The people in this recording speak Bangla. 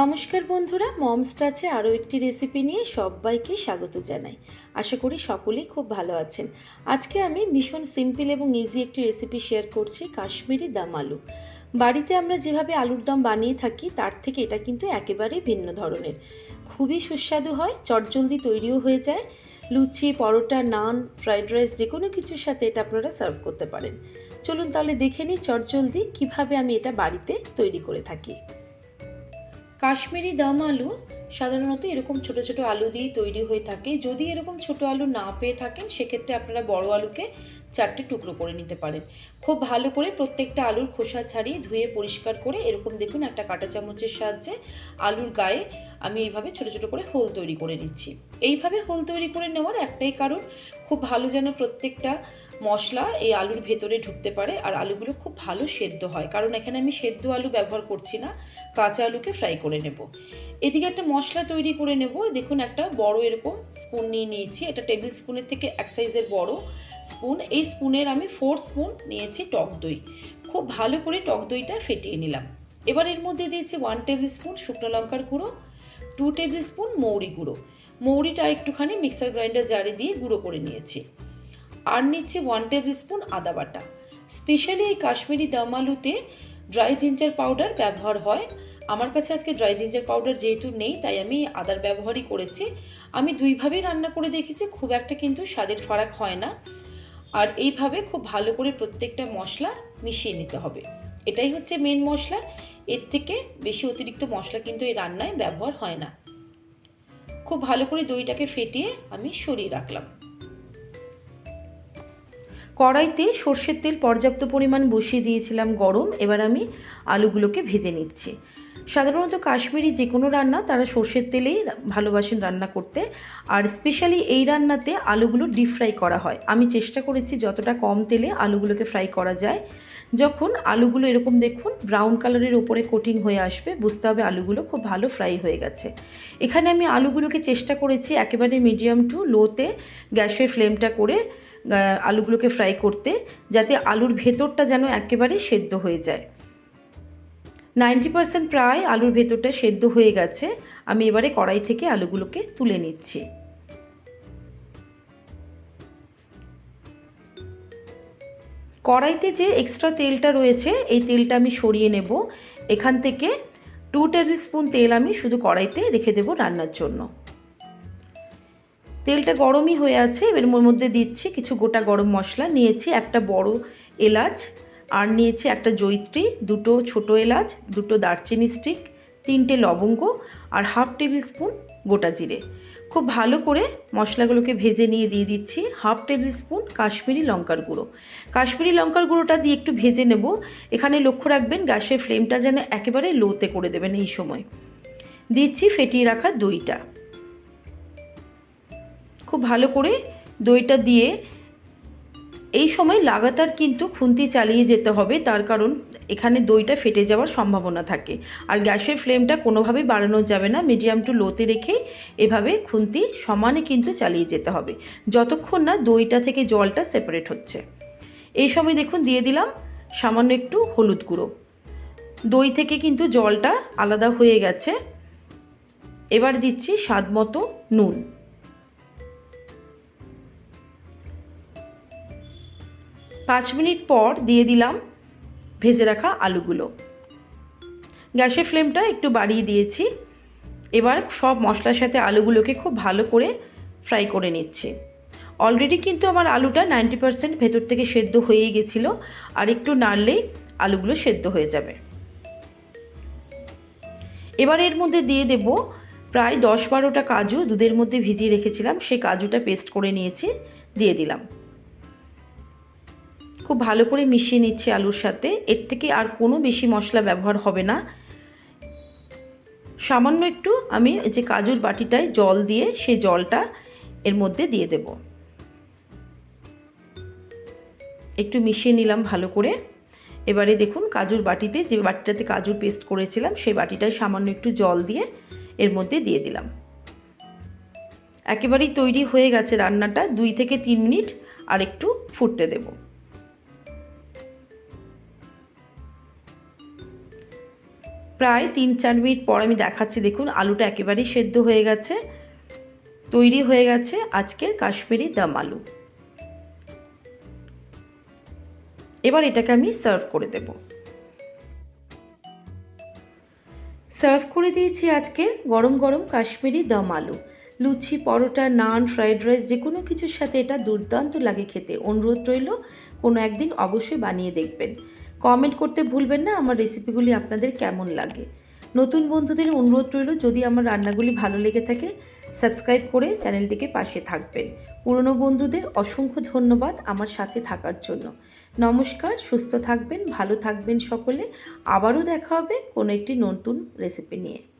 নমস্কার বন্ধুরা, মমস টাচে আরও একটি রেসিপি নিয়ে সবাইকে স্বাগত জানাই। আশা করি সকলেই খুব ভালো আছেন। আজকে আমি ভীষণ সিম্পল এবং ইজি একটি রেসিপি শেয়ার করছি কাশ্মীরি দাম আলু। বাড়িতে আমরা যেভাবে আলুর দম বানিয়ে থাকি, তার থেকে এটা কিন্তু একেবারেই ভিন্ন ধরনের। খুবই সুস্বাদু হয়, চটজলদি তৈরিও হয়ে যায়। লুচি, পরোটা, নান ফ্রাইড রাইস যে কোনো কিছুর সাথে এটা আপনারা সার্ভ করতে পারেন। চলুন তাহলে দেখে নিই চটজলদি কীভাবে আমি এটা বাড়িতে তৈরি করে থাকি। কাশ্মীরি দম আলু সাধারণত এরকম ছোট ছোট আলু দিয়েই তৈরি হয়ে থাকে। যদি এরকম ছোট আলু না পেয়ে থাকেন, সেক্ষেত্রে আপনারা বড় আলুকে চারটে টুকরো করে নিতে পারেন। খুব ভালো করে প্রত্যেকটা আলুর খোসা ছাড়িয়ে ধুয়ে পরিষ্কার করে এরকম দেখুন একটা কাঁটা চামচের সাহায্যে আলুর গায়ে আমি এইভাবে ছোট ছোট করে হোল তৈরি করে নিচ্ছি। এইভাবে হোল তৈরি করে নেওয়ার একটাই কারণ, খুব ভালো যেন প্রত্যেকটা মশলা এই আলুর ভেতরে ঢুকতে পারে আর আলুগুলো খুব ভালো সেদ্ধ হয়। কারণ এখানে আমি সেদ্ধ আলু ব্যবহার করছি না, কাঁচা আলুকে ফ্রাই করে নেব। এদিকে একটা তৈরি করে নেব। দেখুন একটা বড় এরকম স্পুন নিয়ে নিয়েছি। এটা টেবিল স্পুনের থেকে এক সাইজের বড় স্পুন এই স্পুনের আমি ফোর স্পুন নিয়েছি টক দই। খুব ভালো করে টক দইটা ফেটিয়ে নিলাম। এবার এর মধ্যে দিয়েছি ওয়ান টেবিল স্পুন শুকনো লঙ্কার গুঁড়ো টু টেবিল স্পুন মৌরি গুঁড়ো। মৌরিটা একটুখানি মিক্সার গ্রাইন্ডার জারে দিয়ে গুঁড়ো করে নিয়েছি। আর নিচ্ছি ওয়ান টেবিল স্পুন আদা বাটা। স্পেশালি এই কাশ্মীরি দম আলুতে ড্রাই জিঞ্জার পাউডার ব্যবহার হয়। আমার কাছে আজকে ড্রাই জিঞ্জার পাউডার যেহেতু নেই, তাই আমি আদার ব্যবহারই করেছি। আমি দুইভাবেই রান্না করে দেখেছি, খুব একটা কিন্তু স্বাদের ফারাক হয় না। আর এইভাবে খুব ভালো করে প্রত্যেকটা মশলা মিশিয়ে নিতে হবে। এটাই হচ্ছে মেন মশলা। এর থেকে বেশি অতিরিক্ত মশলা কিন্তু এই রান্নায় ব্যবহার হয় না। খুব ভালো করে দইটাকে ফেটিয়ে আমি সরিয়ে রাখলাম। কড়াইতে সর্ষের তেল পর্যাপ্ত পরিমাণ বসিয়ে দিয়েছিলাম গরম। এবার আমি আলুগুলোকে ভেজে নিচ্ছি। সাধারণত কাশ্মীরি যে কোনো রান্না, তারা সর্ষের তেলেই ভালোবাসেন রান্না করতে। আর স্পেশালি এই রান্নাতে আলুগুলো ডিপ ফ্রাই করা হয়। আমি চেষ্টা করেছি যতটা কম তেলে আলুগুলোকে ফ্রাই করা যায়। যখন আলুগুলো এরকম দেখুন ব্রাউন কালারের ওপরে কোটিং হয়ে আসবে, বুঝতে হবে আলুগুলো খুব ভালো ফ্রাই হয়ে গেছে। এখানে আমি আলুগুলোকে চেষ্টা করেছি একেবারে মিডিয়াম টু লোতে গ্যাসের ফ্লেমটা করে আলুগুলোকে ফ্রাই করতে, যাতে আলুর ভেতরটা যেন একেবারে সেদ্ধ হয়ে যায়। নাইনটি পারসেন্ট প্রায় আলুর ভেতরটা সেদ্ধ হয়ে গেছে। আমি এবারে কড়াই থেকে আলুগুলোকে তুলে নিচ্ছি। কড়াইতে যে এক্সট্রা তেলটা রয়েছে, এই তেলটা আমি সরিয়ে নেব। এখান থেকে টু টেবিল স্পুন তেল আমি শুধু কড়াইতে রেখে দেব রান্নার জন্য। তেলটা গরমই হয়ে আছে। এর মধ্যে দিচ্ছি কিছু গোটা গরম মশলা। নিয়েছি একটা বড় এলাচ আর নিয়েছি একটা জৈত্রী, দুটো ছোট এলাচ, দুটো দারচিনি স্টিক, তিনটে লবঙ্গ আর হাফ টেবিল স্পুন গোটা জিরে। খুব ভালো করে মশলাগুলোকে ভেজে নিয়ে দিয়ে দিচ্ছি হাফ টেবিল স্পুন কাশ্মীরি লঙ্কার গুঁড়ো। কাশ্মীরি লঙ্কার গুঁড়োটা দিয়ে একটু ভেজে নেব। এখানে লক্ষ্য রাখবেন গ্যাসের ফ্লেমটা যেন একেবারে লোতে করে দেবেন এই সময়। দিচ্ছি ফেটিয়ে রাখা দইটা। খুব ভালো করে দইটা দিয়ে এই সময় লাগাতার কিন্তু খুন্তি চালিয়ে যেতে হবে, তার কারণ এখানে দইটা ফেটে যাওয়ার সম্ভাবনা থাকে। আর গ্যাসের ফ্লেমটা কোনোভাবেই বাড়ানো যাবে না, মিডিয়াম টু লোতে রেখে এভাবে খুন্তি সমানে কিন্তু চালিয়ে যেতে হবে, যতক্ষণ না দইটা থেকে জলটা সেপারেট হচ্ছে। এই সময় দেখুন, দিয়ে দিলাম সামান্য একটু হলুদ গুঁড়ো। দই থেকে কিন্তু জলটা আলাদা হয়ে গেছে। এবার দিচ্ছি স্বাদ মতো নুন। পাঁচ মিনিট পর দিয়ে দিলাম ভেজে রাখা আলুগুলো। গ্যাসের ফ্লেমটা একটু বাড়িয়ে দিয়েছি। এবার সব মশলার সাথে আলুগুলোকে খুব ভালো করে ফ্রাই করে নিচ্ছি। অলরেডি কিন্তু আমার আলুটা নাইনটি পারসেন্ট ভেতর থেকে সেদ্ধ হয়েই গেছিল, আর একটু নাড়লেই আলুগুলো সেদ্ধ হয়ে যাবে। এবার এর মধ্যে দিয়ে দেব প্রায় দশ বারোটা কাজু, দুধের মধ্যে ভিজিয়ে রেখেছিলাম, সেই কাজুটা পেস্ট করে নিয়েছি, দিয়ে দিলাম। খুব ভালো করে মিশিয়ে নিচ্ছি আলুর সাথে। এর থেকে আর কোনো বেশি মশলা ব্যবহার হবে না। সামান্য একটু আমি যে কাজুর বাটিটায় জল দিয়ে সেই জলটা এর মধ্যে দিয়ে দেব। একটু মিশিয়ে নিলাম ভালো করে। এবারে দেখুন কাজুর বাটিতে যে বাটিটাতে কাজুর পেস্ট করেছিলাম, সেই বাটিটায় সামান্য একটু জল দিয়ে এর মধ্যে দিয়ে দিলাম। একেবারেই তৈরি হয়ে গেছে রান্নাটা। দুই থেকে তিন মিনিট আর একটু ফুটতে দেবো। প্রায় তিন চার মিনিট পর আমি দেখাচ্ছি, দেখুন, আলুটা একেবারেই সেদ্ধ হয়ে গেছে, তৈরি হয়ে গেছে আজকের কাশ্মীরি দম আলু। এবার এটাকে আমি সার্ভ করে দেব। সার্ভ করে দিয়েছি আজকের গরম গরম কাশ্মীরি দম আলু। লুচি, পরোটা, নান, ফ্রাইড রাইস, যে কোনো কিছুর সাথে এটা দুর্দান্ত লাগে খেতে। অনুরোধ রইল, কোনো একদিন অবশ্যই বানিয়ে দেখবেন। কমেন্ট করতে ভুলবেন না, আমার রেসিপিগুলি আপনাদের কেমন লাগে। নতুন বন্ধুদের অনুরোধ রইল, যদি আমার রান্নাগুলি ভালো লেগে থাকে সাবস্ক্রাইব করে চ্যানেলটিকে পাশে থাকবেন। পুরনো বন্ধুদের অসংখ্য ধন্যবাদ আমার সাথে থাকার জন্য। নমস্কার, সুস্থ থাকবেন, ভালো থাকবেন সকলে। আবারও দেখা হবে কোনো একটি নতুন রেসিপি নিয়ে।